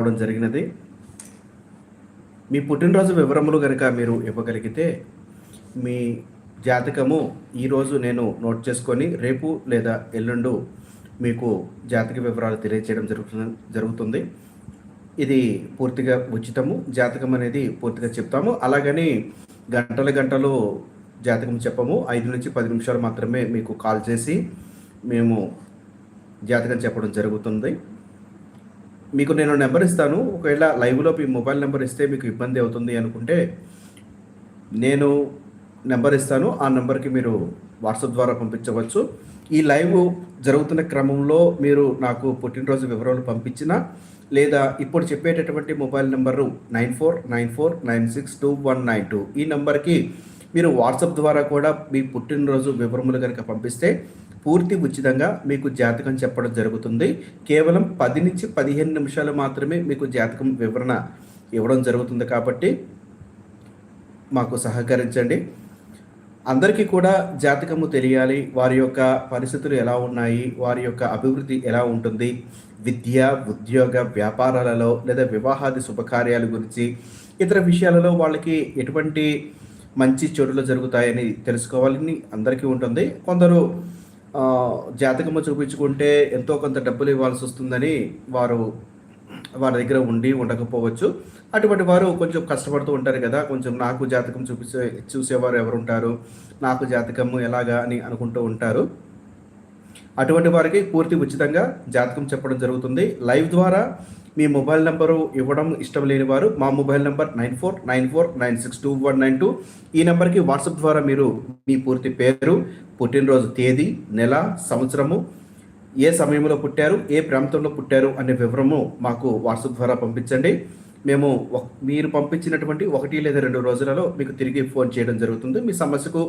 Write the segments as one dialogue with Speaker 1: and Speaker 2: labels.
Speaker 1: రావడం జరిగినది. మీ పుట్టినరోజు వివరములు కనుక మీరు ఇవ్వగలిగితే మీ జాతకము ఈరోజు నేను నోట్ చేసుకొని రేపు లేదా ఎల్లుండు మీకు జాతక వివరాలు తెలియజేయడం జరుగుతుంది జరుగుతుంది. ఇది పూర్తిగా ఉచితము. జాతకం అనేది పూర్తిగా చెప్తాము. అలాగని గంటల గంటలు జాతకం చెప్పము. ఐదు నుంచి పది నిమిషాలు మాత్రమే మీకు కాల్ చేసి మేము జాతకం చెప్పడం జరుగుతుంది. మీకు నేను నెంబర్ ఇస్తాను. ఒకవేళ లైవ్లో మీ మొబైల్ నెంబర్ ఇస్తే మీకు ఇబ్బంది అవుతుంది అనుకుంటే నేను నెంబర్ ఇస్తాను. ఆ నెంబర్కి మీరు వాట్సాప్ ద్వారా పంపించవచ్చు. ఈ లైవ్ జరుగుతున్న క్రమంలో మీరు నాకు పుట్టినరోజు వివరాలు పంపించిన లేదా ఇప్పుడు చెప్పేటటువంటి mobile number nine four nine four nine six two one nine two ఈ నెంబర్కి మీరు వాట్సాప్ ద్వారా కూడా మీ పుట్టినరోజు వివరములు కనుక పంపిస్తే పూర్తి ఉచితంగా మీకు జాతకం చెప్పడం జరుగుతుంది. కేవలం పది నుంచి పదిహేను నిమిషాలు మాత్రమే మీకు జాతకం వివరణ ఇవ్వడం జరుగుతుంది కాబట్టి మాకు సహకరించండి. అందరికీ కూడా జాతకము తెలియాలి. వారి యొక్క పరిస్థితులు ఎలా ఉన్నాయి? వారి యొక్క అభివృద్ధి ఎలా ఉంటుంది? విద్య ఉద్యోగ వ్యాపారాలలో లేదా వివాహాది శుభకార్యాల గురించి ఇతర విషయాలలో వాళ్ళకి ఎటువంటి మంచి చెడులు జరుగుతాయని తెలుసుకోవాలని అందరికీ ఉంటుంది. కొందరు జాతకము చూపించుకుంటే ఎంతో కొంత డబ్బులు ఇవ్వాల్సి వస్తుందని వారు వారి దగ్గర ఉండి ఉండకపోవచ్చు. అటువంటి వారు కొంచెం కష్టపడుతూ ఉంటారు కదా కొంచెం నాకు జాతకం చూపించే చూసేవారు ఎవరు ఉంటారు నాకు జాతకము ఎలాగా అని అనుకుంటూ ఉంటారు. అటువంటి వారికి పూర్తి ఉచితంగా జాతకం చెప్పడం జరుగుతుంది. లైవ్ ద్వారా మీ మొబైల్ నెంబరు ఇవ్వడం ఇష్టం లేని వారు మా mobile number nine four nine four nine six two one nine two. ఈ నెంబర్కి వాట్సాప్ ద్వారా మీరు మీ పూర్తి పేరు పుట్టినరోజు తేదీ నెల సంవత్సరము ఏ సమయంలో పుట్టారు ఏ ప్రాంతంలో పుట్టారు అనే వివరము మాకు వాట్సాప్ ద్వారా పంపించండి. మేము మీరు పంపించినటువంటి ఒకటి లేదా రెండు రోజులలో మీకు తిరిగి ఫోన్ చేయడం జరుగుతుంది. మీ సమస్యకు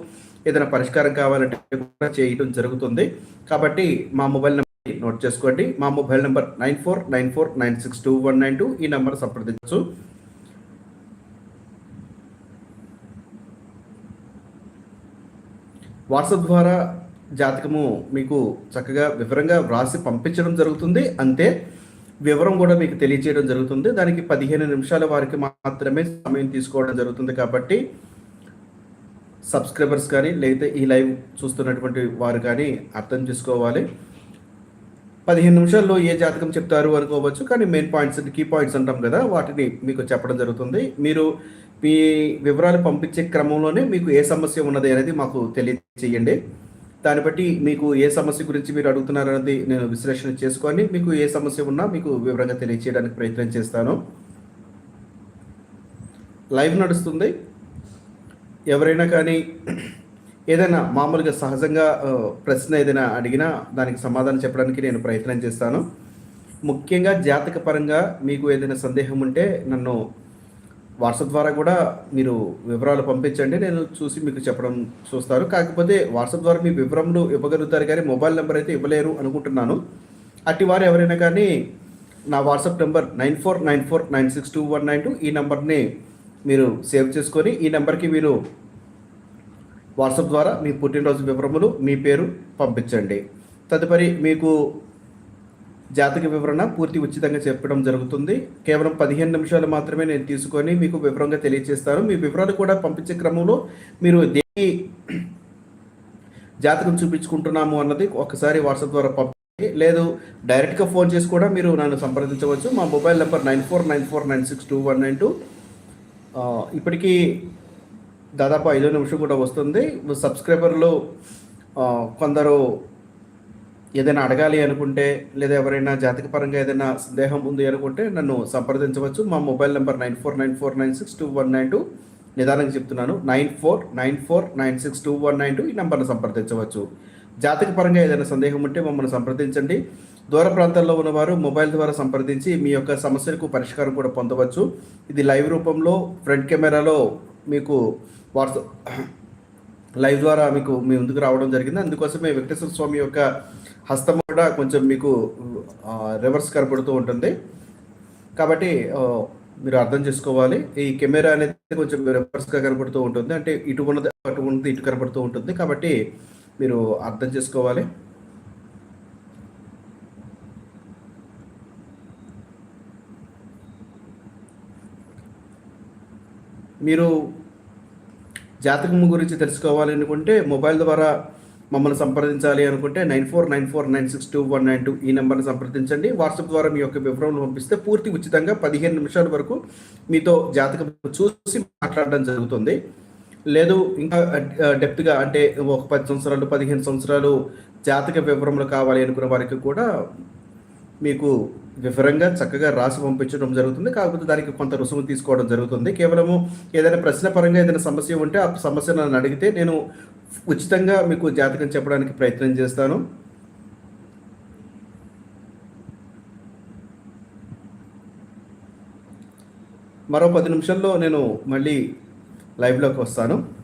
Speaker 1: ఏదైనా పరిష్కారం కావాలంటే కూడా చేయడం జరుగుతుంది. కాబట్టి మా మొబైల్ నెంబర్ నోట్ చేసుకోండి. మా mobile number nine four nine four nine six two one nine two ఈ నెంబర్ సంప్రదించు వాట్సాప్ ద్వారా జాతకము మీకు చక్కగా వివరంగా వ్రాసి పంపించడం జరుగుతుంది. అంతే. వివరం కూడా మీకు తెలియజేయడం జరుగుతుంది. దానికి పదిహేను నిమిషాల వారికి మాత్రమే సమయం తీసుకోవడం జరుగుతుంది కాబట్టి సబ్స్క్రైబర్స్ కానీ లేకపోతే ఈ లైవ్ చూస్తున్నటువంటి వారు కానీ అర్థం చేసుకోవాలి. పదిహేను నిమిషాల్లో ఏ జాతకం చెప్తారు అనుకోవచ్చు కానీ మెయిన్ పాయింట్స్ కీ పాయింట్స్ అంటాం కదా వాటిని మీకు చెప్పడం జరుగుతుంది. మీరు మీ వివరాలు పంపించే క్రమంలోనే మీకు ఏ సమస్య ఉన్నది అనేది మాకు తెలియజేయండి. దాన్ని బట్టి మీకు ఏ సమస్య గురించి మీరు అడుగుతున్నారన్నది నేను విశ్లేషణ చేసుకొని మీకు ఏ సమస్య ఉన్నా మీకు వివరంగా తెలియజేయడానికి ప్రయత్నం చేస్తాను. లైవ్ నడుస్తుంది. ఎవరైనా కానీ ఏదైనా మామూలుగా సహజంగా ప్రశ్న ఏదైనా అడిగినా దానికి సమాధానం చెప్పడానికి నేను ప్రయత్నం చేస్తాను. ముఖ్యంగా జాతక పరంగా మీకు ఏదైనా సందేహం ఉంటే నన్ను వాట్సాప్ ద్వారా కూడా మీరు వివరాలు పంపించండి. నేను చూసి మీకు చెప్పడం చూస్తారు. కాకపోతే వాట్సాప్ ద్వారా మీ వివరములు ఇవ్వగలుగుతారు కానీ మొబైల్ నెంబర్ అయితే ఇవ్వలేరు అనుకుంటున్నాను. అట్టి వారు ఎవరైనా కానీ నా WhatsApp number nine four nine four nine six two one nine two ఈ నెంబర్ని మీరు సేవ్ చేసుకొని ఈ నెంబర్కి మీరు వాట్సాప్ ద్వారా మీ పుట్టినరోజు వివరములు మీ పేరు పంపించండి. తదుపరి మీకు జాతక వివరణ పూర్తి ఉచితంగా చెప్పడం జరుగుతుంది. కేవలం పదిహేను నిమిషాలు మాత్రమే నేను తీసుకొని మీకు వివరంగా తెలియజేస్తాను మీ వివరాలు కూడా పంపించే క్రమంలో మీరు దేని జాతకం చూపించుకుంటున్నాము అన్నది ఒకసారి వాట్సాప్ ద్వారా పంపండి. లేదు డైరెక్ట్గా ఫోన్ చేసి కూడా మీరు నన్ను సంప్రదించవచ్చు. మా mobile number nine four nine four nine six two one nine two. ఇప్పటికీ దాదాపు ఐదో నిమిషం కూడా వస్తుంది. సబ్స్క్రైబర్లు కొందరు ఏదైనా అడగాలి అనుకుంటే లేదా ఎవరైనా జాతకపరంగా ఏదైనా సందేహం ఉంది అనుకుంటే నన్ను సంప్రదించవచ్చు. మా mobile number nine four nine four nine six two one nine two. నిదానంగా చెప్తున్నాను nine four nine four nine six two one nine two ఈ నెంబర్ను సంప్రదించవచ్చు. జాతకపరంగా ఏదైనా సందేహం ఉంటే మమ్మల్ని సంప్రదించండి. దూర ప్రాంతాల్లో ఉన్నవారు మొబైల్ ద్వారా సంప్రదించి మీ యొక్క సమస్యలకు పరిష్కారం కూడా పొందవచ్చు. ఇది లైవ్ రూపంలో ఫ్రంట్ కెమెరాలో మీకు వాట్సాప్ లైవ్ ద్వారా మీకు మీ ముందుకు రావడం జరిగింది. అందుకోసమే వెంకటేశ్వర స్వామి యొక్క హస్తం కూడా కొంచెం మీకు రివర్స్ కనపడుతూ ఉంటుంది. కాబట్టి మీరు అర్థం చేసుకోవాలి. ఈ కెమెరా అనేది కొంచెం రివర్స్గా కనపడుతూ ఉంటుంది. అంటే ఇటు ఉన్నది అటు ఉన్నది ఇటు కనపడుతూ ఉంటుంది. కాబట్టి మీరు అర్థం చేసుకోవాలి. మీరు జాతకం గురించి తెలుసుకోవాలి అనుకుంటే మొబైల్ ద్వారా మమ్మల్ని సంప్రదించాలి అనుకుంటే nine four nine four nine six two one nine two ఈ నెంబర్ని సంప్రదించండి. వాట్సాప్ ద్వారా మీ యొక్క వివరాలను పంపిస్తే పూర్తి ఉచితంగా పదిహేను నిమిషాల వరకు మీతో జాతకం చూసి మాట్లాడడం జరుగుతుంది. లేదు ఇంకా డెప్త్గా అంటే ఒక పది సంవత్సరాలు పదిహేను సంవత్సరాలు జాతక వివరములు కావాలి అనుకున్న వారికి కూడా మీకు వివరంగా చక్కగా రాసి పంపించడం జరుగుతుంది. కాకపోతే దానికి కొంత రుసుము తీసుకోవడం జరుగుతుంది. కేవలము ఏదైనా ప్రశ్న పరంగా ఏదైనా సమస్య ఉంటే ఆ సమస్య నన్ను అడిగితే నేను ఉచితంగా మీకు జాతకం చెప్పడానికి ప్రయత్నం చేస్తాను. మరో పది నిమిషాల్లో నేను మళ్ళీ లైవ్లోకి వస్తాను.